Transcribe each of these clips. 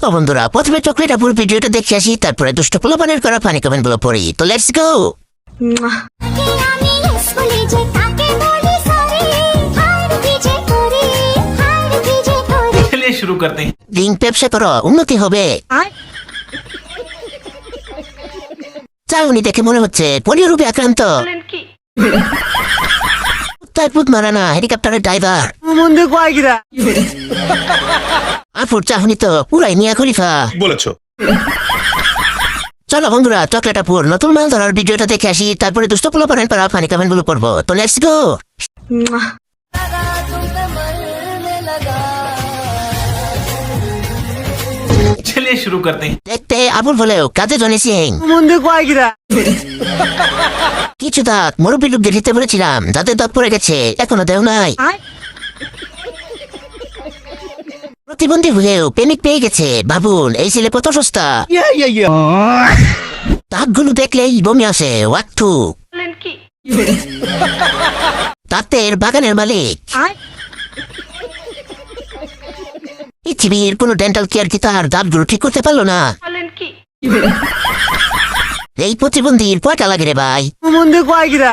তো বন্ধুরা প্রথমে চকলেট আপুর ভিডিওটা দেখে আসি তারপরে দুষ্ট পোলাপানের করা ফানি কমেন্টগুলো পড়ি। তো লেটস গো শুরু করো উন্নতি হবে দেখে মনে হচ্ছে আক্রান্ত হেলিকপ্টারের ড্রাইভার আপুর চাহনি তো পুরাই নিয়া খলিফা বলেছো চলো বন্ধুরা চকলেট আপুর নতুন মাল ধরার ভিডিওটা দেখে আসি তারপরে দুষ্ট পোলাপানের করা ফানি কমেন্ট গুলো পড়বো তো লেটস গো चलिए शुरू करते हैं দেখতে আবুল বলেও কাজে জনি সিং মন্দির কয়েকরা কিছু দাঁত মুরব্বী লোকদের দিতে বলেছিলাম দাঁতের দাঁত পড়ে গেছে এখনো দেও নাই প্রতিবন্ধী হয়েও প্রেমিক পেয়ে গেছে। বাবুল এই ছেলে কত সস্তা। দাঁতগুলো দেখলেই বমি আসে ওয়াক্টু দাঁতের বাগানের মালিক। পৃথিবীর কোন ডেন্টাল কেয়ার কি তার দাঁতগুলো ঠিক করতে পারল না? এই প্রতিবন্ধীর পয়টা লাগে রে ভাই? কয়েকরা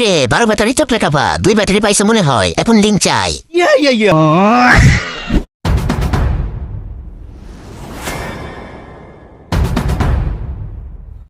কিরে বারো ব্যাটারি চকলেট আবার দুই ব্যাটারি পাইছে মনে হয় এখন লিঙ্ক চাই।